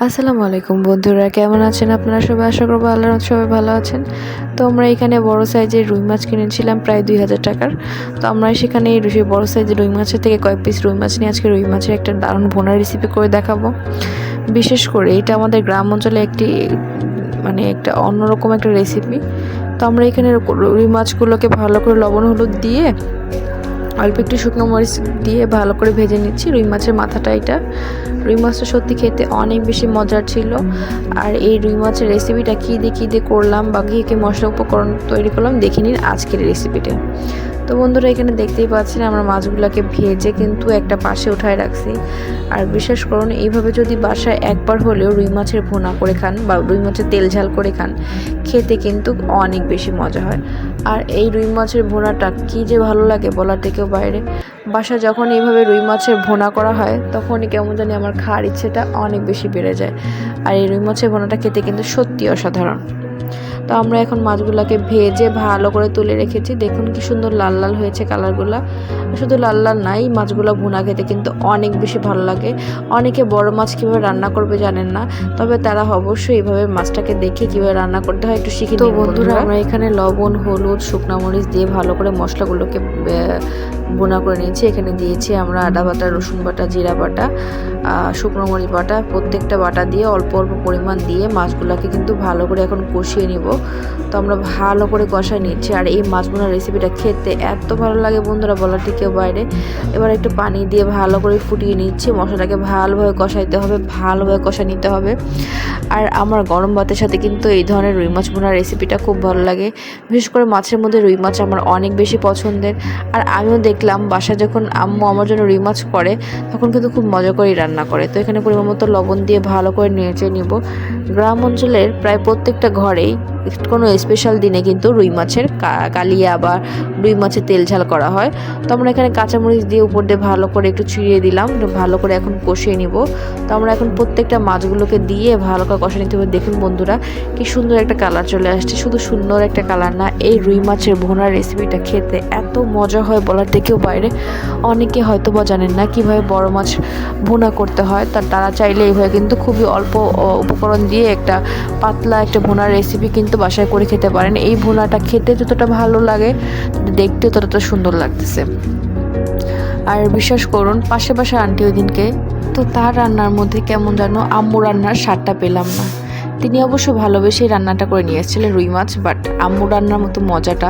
আসসালামু আলাইকুম বন্ধুরা, কেমন আছেন আপনারা সবাই? আশা করব রহমতে সবাই ভালো আছেন। তো আমরা এখানে বড় সাইজের রুই মাছ কিনেছিলাম, প্রায় দুই হাজার টাকার। তো আমরা সেখানে সেই বড় সাইজের রুই মাছের থেকে কয়েক পিস রুই মাছ নিয়ে আজকে রুই মাছের একটা দারুণ ভোনা রেসিপি করে দেখাবো। বিশেষ করে এটা আমাদের গ্রাম অঞ্চলে একটি মানে একটা অন্যরকম একটা রেসিপি তো আমরা এখানে রুই মাছগুলোকে ভালো করে লবণ হলুদ দিয়ে অল্প একটু শুকনো মরিচ দিয়ে ভালো করে ভেজে নিচ্ছি। রুই মাছের মাথাটা এটা। রুই মাছটা সত্যি খেতে অনেক বেশি মজার ছিল। আর এই রুই মাছের রেসিপিটা কী দিয়ে কী দিয়ে করলাম বা কী কী মশলা উপকরণ তৈরি করলাম, দেখে নিন আজকের রেসিপিটা তো বন্ধুরা, এখানে দেখতেই পাচ্ছেন আমরা মাছগুলোকে ভেজে কিন্তু একটা পাশে উঠায় রাখছি। আর বিশেষ করুন, এইভাবে যদি বাসায় একবার হলেও রুই মাছের ভুনা করে খান বা রুই মাছের তেল ঝাল করে খান, খেতে কিন্তু অনেক বেশি মজা হয়। আর এই রুই মাছের ভুনাটা কী যে ভালো লাগে বলার থেকেও বাইরে। বাসা যখন এইভাবে রুই মাছের ভোনা করা হয়, তখনই কেমন জানি আমার খাওয়ার ইচ্ছেটা অনেক বেশি বেড়ে যায়। আর এই রুই মাছের ভুনাটা খেতে কিন্তু সত্যি অসাধারণ। তো আমরা এখন মাছগুলোকে ভেজে ভালো করে তুলে রেখেছি। দেখুন কি সুন্দর লাল লাল হয়েছে কালারগুলো। শুধু লাল লাল নাই মাছগুলো ভুনা খেতে কিন্তু অনেক বেশি ভালো লাগে। অনেকে বড় মাছ কীভাবে রান্না করবে জানেন না তবে তারা অবশ্যই এইভাবে মাছটাকে দেখে কীভাবে রান্না করতে হয় একটু শিখে তো বন্ধুরা আমরা এখানে লবণ হলুদ শুকনা মরিচ দিয়ে ভালো করে মশলাগুলোকে বোনা করে নিয়েছি। এখানে দিয়েছি আমরা আদা বাটা, রসুন বাটা, জিরা বাটা শুকনো মরিচ বাটা। প্রত্যেকটা বাটা দিয়ে অল্প অল্প পরিমাণ দিয়ে মাছগুলোকে কিন্তু ভালো করে এখন কষিয়ে নিব। তো আমরা ভালো করে কষায় নিচ্ছি। আর এই মাছ বোনার রেসিপিটা খেতে এত ভালো লাগে বন্ধুরা, বলার থেকেও বাইরে। এবার একটু পানি দিয়ে ভালো করে ফুটিয়ে নিচ্ছি। মশলাটাকে ভালোভাবে কষাইতে হবে, ভালোভাবে কষা নিতে হবে। আর আমার গরম ভাতের সাথে কিন্তু এই ধরনের রুই মাছ বোনার রেসিপিটা খুব ভালো লাগে। বিশেষ করে মাছের মধ্যে রুই মাছ আমার অনেক বেশি পছন্দের। আর আমিও দেখলাম বাসায় যখন আম্মু আমার জন্য রুই মাছ করে, তখন কিন্তু খুব মজা করেই রান্না করে। তো এখানে পরিমাণ মতো লবণ দিয়ে ভালো করে নেড়ে নিব। গ্রাম অঞ্চলের প্রায় প্রত্যেকটা ঘরেই কোনো স্পেশাল দিনে কিন্তু রুই মাছের কালিয়া বা রুই মাছের তেল ঝাল করা হয়। তো আমরা এখানে কাঁচামরিচ দিয়ে উপর দিয়ে ভালো করে একটু ছিঁড়িয়ে দিলাম ভালো করে এখন কষিয়ে নিব। তো আমরা এখন প্রত্যেকটা মাছগুলোকে দিয়ে ভালো করে কষে নিতে হবে। দেখুন বন্ধুরা, কি সুন্দর একটা কালার চলে আসছে। শুধু সুন্দর একটা কালার না, এই রুই মাছের ভোনার রেসিপিটা খেতে এত মজা হয় বলার থেকেও বাইরে। অনেকে হয়তো বা জানেন না কীভাবে বড় মাছ ভুনা করতে হয়। তা, তারা চাইলে এইভাবে কিন্তু খুবই অল্প উপকরণ দিয়ে একটা পাতলা একটা ভুনার রেসিপি কিন্তু বাসায় করে খেতে পারেন। এই ভুনাটা খেতে যতটা ভালো লাগে, দেখতে ততটা সুন্দর লাগতেছে। আর বিশ্বাস করুন, পাশে পাশে আন্টি ওই দিনকে, তো তার রান্নার মধ্যে কেমন যেন আম্মু রান্নার স্বাদটা পেলাম না। তিনি অবশ্য ভালোবেসেই রান্নাটা করে নিয়ে এসেছিলেন রুই মাছ বাট আম্মু রান্নার মতো মজাটা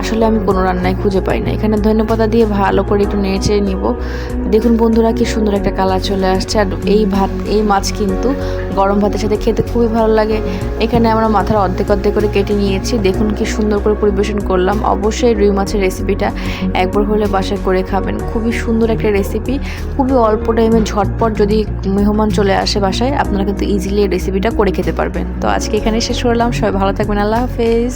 আসলে আমি কোনো রান্নায় খুঁজে পাই না। এখানে ধন্যপাতা দিয়ে ভালো করে একটু নেড়ে নিব। দেখুন বন্ধুরা, কি সুন্দর একটা কালার চলে আসছে। আর এই ভাত, এই মাছ কিন্তু গরম ভাতের সাথে খেতে খুবই ভালো লাগে। এখানে আমরা মাথার অর্ধেক অর্ধেক করে কেটে নিয়েছি। দেখুন কি সুন্দর করে পরিবেশন করলাম। অবশ্যই রুই মাছের রেসিপিটা একবার হলে বাসায় করে খাবেন। খুবই সুন্দর একটা রেসিপি। খুবই অল্প টাইমে ঝটপট যদি মেহমান চলে আসে বাসায়, আপনারা কিন্তু ইজিলি এই রেসিপিটা করে খেতে পারবেন। তো আজকে এখানে শেষ করলাম। সবাই ভালো থাকবেন। আল্লাহ হাফেজ।